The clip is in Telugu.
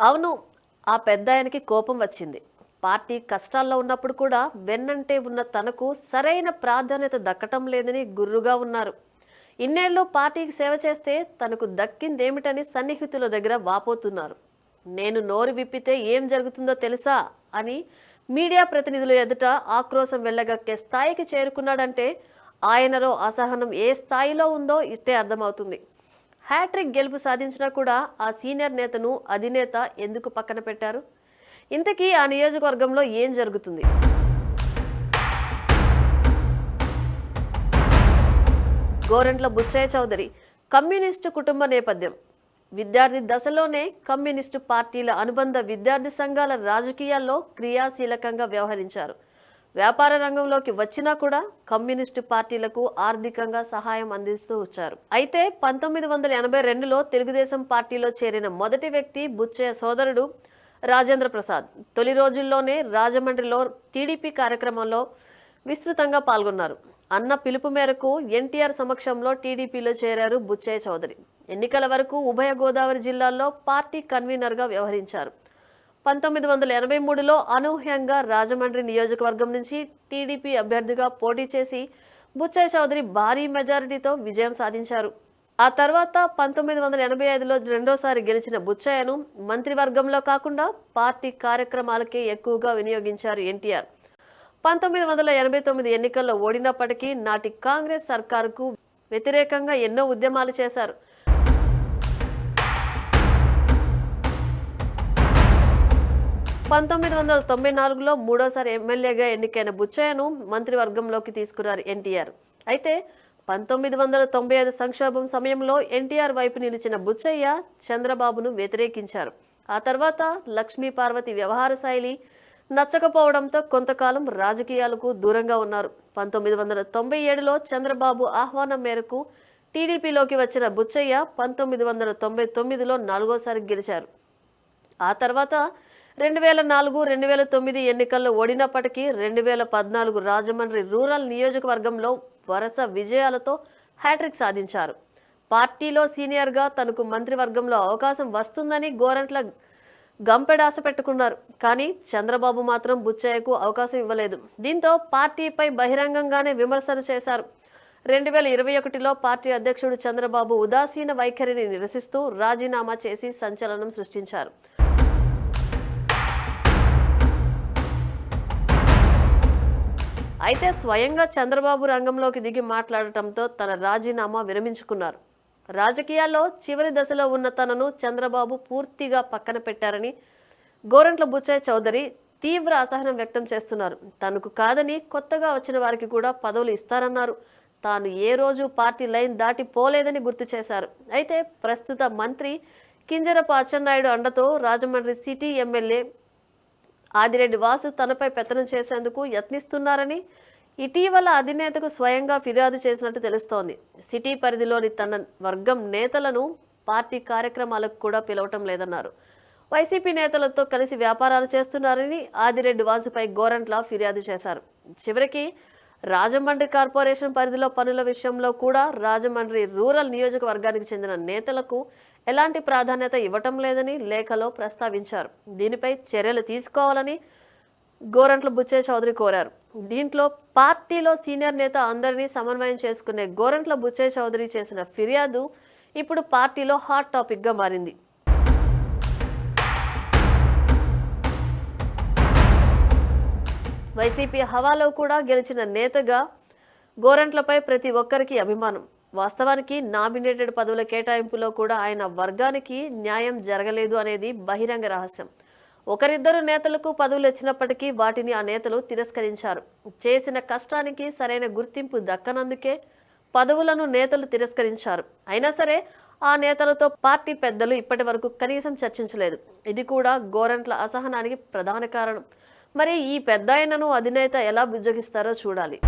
అవును ఆ పెద్ద ఆయనకి కోపం వచ్చింది. పార్టీ కష్టాల్లో ఉన్నప్పుడు కూడా వెన్నంటే ఉన్న తనకు సరైన ప్రాధాన్యత దక్కటం లేదని గుర్రుగా ఉన్నారు. ఇన్నేళ్ళు పార్టీకి సేవ చేస్తే తనకు దక్కిందేమిటని సన్నిహితుల దగ్గర వాపోతున్నారు. నేను నోరు విప్పితే ఏం జరుగుతుందో తెలుసా అని మీడియా ప్రతినిధుల ఎదుట ఆక్రోశం వెళ్ళగక్కే స్థాయికి చేరుకున్నాడంటే ఆయనలో అసహనం ఏ స్థాయిలో ఉందో ఇట్టే అర్థమవుతుంది. హ్యాట్రిక్ గెలుపు సాధించినా కూడా ఆ సీనియర్ నేతను అధినేత ఎందుకు పక్కన పెట్టారు? ఇంతకీ ఆ నియోజకవర్గంలో ఏం జరుగుతుంది? గోరంట్ల బుచ్చయ్య చౌదరి కమ్యూనిస్టు కుటుంబ నేపథ్యం. విద్యార్థి దశలోనే కమ్యూనిస్టు పార్టీల అనుబంధ విద్యార్థి సంఘాల రాజకీయాల్లో క్రియాశీలకంగా వ్యవహరించారు. వ్యాపార రంగంలోకి వచ్చినా కూడా కమ్యూనిస్టు పార్టీలకు ఆర్థికంగా సహాయం అందిస్తూ వచ్చారు. అయితే పంతొమ్మిది వందల ఎనభై రెండులో తెలుగుదేశం పార్టీలో చేరిన మొదటి వ్యక్తి బుచ్చయ్య సోదరుడు రాజేంద్ర ప్రసాద్. తొలి రోజుల్లోనే రాజమండ్రిలో టీడీపీ కార్యక్రమంలో విస్తృతంగా పాల్గొన్నారు. అన్న పిలుపు మేరకు ఎన్టీఆర్ సమక్షంలో టీడీపీలో చేరారు బుచ్చయ్య చౌదరి. ఎన్నికల వరకు ఉభయ గోదావరి జిల్లాల్లో పార్టీ కన్వీనర్గా వ్యవహరించారు. పంతొమ్మిది వందల ఎనభై మూడులో అనూహ్యంగా రాజమండ్రి నియోజకవర్గం నుంచి టీడీపీ అభ్యర్థిగా పోటీ చేసి బుచ్చయ్య చౌదరి భారీ మెజారిటీతో విజయం సాధించారు. ఆ తర్వాత పంతొమ్మిది వందల ఎనభై ఐదులో రెండోసారి గెలిచిన బుచ్చయ్యను మంత్రివర్గంలో కాకుండా పార్టీ కార్యక్రమాలకే ఎక్కువగా వినియోగించారు ఎన్టీఆర్. పంతొమ్మిది వందల ఎనభై తొమ్మిది ఎన్నికల్లో ఓడినప్పటికీ నాటి కాంగ్రెస్ సర్కారుకు వ్యతిరేకంగా ఎన్నో ఉద్యమాలు చేశారు. పంతొమ్మిది వందల తొంభై నాలుగులో మూడోసారి ఎమ్మెల్యేగా ఎన్నికైన బుచ్చయ్యను మంత్రివర్గంలోకి తీసుకున్నారు ఎన్టీఆర్. అయితే పంతొమ్మిది వందల తొంభై ఐదు సంక్షోభం సమయంలో ఎన్టీఆర్ వైపు నిలిచిన బుచ్చయ్య చంద్రబాబును వ్యతిరేకించారు. ఆ తర్వాత లక్ష్మీ పార్వతి వ్యవహార శైలి నచ్చకపోవడంతో కొంతకాలం రాజకీయాలకు దూరంగా ఉన్నారు. పంతొమ్మిది వందల తొంభై ఏడులో చంద్రబాబు ఆహ్వానం మేరకు టీడీపీలోకి వచ్చిన బుచ్చయ్య పంతొమ్మిది వందల తొంభై తొమ్మిదిలో నాలుగోసారి గెలిచారు. ఆ తర్వాత రెండు వేల నాలుగు రెండు వేల తొమ్మిది ఎన్నికల్లో ఓడినప్పటికీ రెండు వేల పద్నాలుగు రాజమండ్రి రూరల్ నియోజకవర్గంలో వరుస విజయాలతో హ్యాట్రిక్ సాధించారు. పార్టీలో సీనియర్గా తనకు మంత్రివర్గంలో అవకాశం వస్తుందని గోరంట్ల గంపెడాస పెట్టుకున్నారు. కానీ చంద్రబాబు మాత్రం బుచ్చయ్యకు అవకాశం ఇవ్వలేదు. దీంతో పార్టీపై బహిరంగంగానే విమర్శలు చేశారు. రెండు వేల ఇరవై ఒకటిలో పార్టీ అధ్యక్షుడు చంద్రబాబు ఉదాసీన వైఖరిని నిరసిస్తూ రాజీనామా చేసి సంచలనం సృష్టించారు. అయితే స్వయంగా చంద్రబాబు రంగంలోకి దిగి మాట్లాడటంతో తన రాజీనామా విరమించుకున్నారు. రాజకీయాల్లో చివరి దశలో ఉన్న తనను చంద్రబాబు పూర్తిగా పక్కన పెట్టారని గోరంట్ల బుచ్చయ్య చౌదరి తీవ్ర అసహనం వ్యక్తం చేస్తున్నారు. తనకు కాదని కొత్తగా వచ్చిన వారికి కూడా పదవులు ఇస్తారన్నారు తాను ఏ రోజు పార్టీ లైన్ దాటి పోలేదని గుర్తు చేశారు. అయితే ప్రస్తుత మంత్రి కింజరపు అచ్చెన్నాయుడు అండతో రాజమండ్రి సిటీ ఎమ్మెల్యే ఆదిరెడ్డి వాసు తనపై పెత్తనం చేసేందుకు యత్నిస్తున్నారని ఇటీవల అధినేతకు స్వయంగా ఫిర్యాదు చేసినట్టు తెలుస్తోంది. సిటీ పరిధిలోని తన వర్గం నేతలను పార్టీ కార్యక్రమాలకు కూడా పిలవటం లేదన్నారు. వైసీపీ నేతలతో కలిసి వ్యాపారాలు చేస్తున్నారని ఆదిరెడ్డి వాసుపై గోరంట్ల ఫిర్యాదు చేశారు. చివరికి రాజమండ్రి కార్పొరేషన్ పరిధిలో పనుల విషయంలో కూడా రాజమండ్రి రూరల్ నియోజకవర్గానికి చెందిన నేతలకు ఎలాంటి ప్రాధాన్యత ఇవ్వటం లేదని లేఖలో ప్రస్తావించారు. దీనిపై చర్యలు తీసుకోవాలని గోరంట్ల బుచ్చే చౌదరి కోరారు. దీంట్లో పార్టీలో సీనియర్ నేత అందరినీ సమన్వయం చేసుకునే గోరంట్ల బుచ్చయ్య చౌదరి చేసిన ఫిర్యాదు ఇప్పుడు పార్టీలో హాట్ టాపిక్గా మారింది. వైసీపీ హవాలో కూడా గెలిచిన నేతగా గోరంట్లపై ప్రతి ఒక్కరికి అభిమానం. వాస్తవానికి నామినేటెడ్ పదవుల కేటాయింపులో కూడా ఆయన వర్గానికి న్యాయం జరగలేదు అనేది బహిరంగ రహస్యం. ఒకరిద్దరు నేతలకు పదవులు ఇచ్చినప్పటికీ వాటిని ఆ నేతలు తిరస్కరించారు. చేసిన కష్టానికి సరైన గుర్తింపు దక్కనందుకే పదవులను నేతలు తిరస్కరించారు. అయినా సరే ఆ నేతలతో పార్టీ పెద్దలు ఇప్పటి వరకు కనీసం చర్చించలేదు. ఇది కూడా గోరంట్ల అసహనానికి ప్రధాన కారణం. మరి ఈ పెద్దాయనను అధినేత ఎలా బుజ్జగిస్తారో చూడాలి.